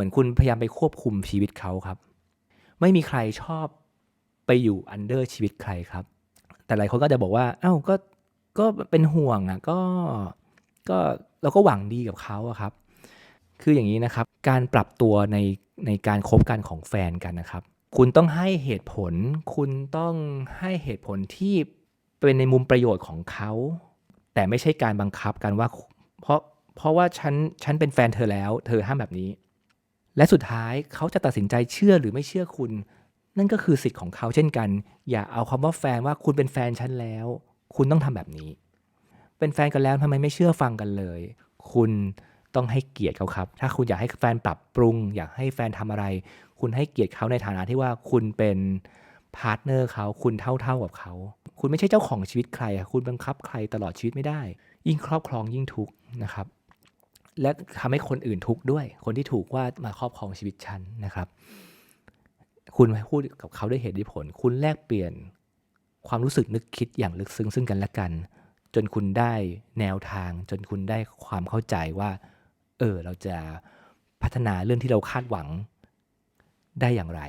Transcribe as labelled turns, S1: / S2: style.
S1: มือนคุณพยายามไปควบคุมชีวิตเขาครับ ไม่มีใครชอบไปอยู่อันเดอร์ชีวิตใครครับ แต่หลายคนก็จะบอกว่า เอ้าก็ก็เป็นห่วงอะก็ก็เราก็หวังดีกับเขาอะครับ คืออย่างนี้นะครับ การปรับตัวในในการคบกันของแฟนกันนะครับ คุณต้องให้เหตุผล คุณต้องให้เหตุผลที่เป็นในมุมประโยชน์ของเขา แต่ไม่ใช่การบังคับกันว่า เพราะเพราะว่าฉันฉันเป็นแฟนเธอแล้ว เธอห้ามแบบนี้ และสุดท้ายเขาจะตัดสินใจเชื่อหรือไม่เชื่อคุณ นั่นก็คือสิทธิ์ของเขาเช่นกัน อย่าเอาคำว่าแฟนว่าคุณเป็นแฟนฉันแล้ว คุณต้องทำแบบนี้ เป็นแฟนกันแล้วทำไมไม่เชื่อฟังกันเลย คุณต้องให้เกียรติเขาครับ ถ้าคุณอยากให้แฟนปรับปรุง อยากให้แฟนทำอะไร คุณให้เกียรติเขาในฐานะที่ว่าคุณเป็นพาร์ทเนอร์เขาคุณเท่าเท่าๆกับเขา คุณไม่ใช่เจ้าของชีวิตใครคุณบังคับใครตลอดชีวิตไม่ได้ ยิ่งครอบครองยิ่งทุกข์นะครับ และทำให้คนอื่นทุกข์ด้วย คนที่ถูกว่ามาครอบครองชีวิตฉันนะครับ คุณพูดกับเขาด้วยเหตุผล คุณแลกเปลี่ยนความรู้สึกนึกคิดอย่างลึกซึ้งซึ่งกันและกัน จนคุณได้แนวทาง จนคุณได้ความเข้าใจว่า เออเราจะพัฒนาเรื่องที่เราคาดหวังได้อย่างไร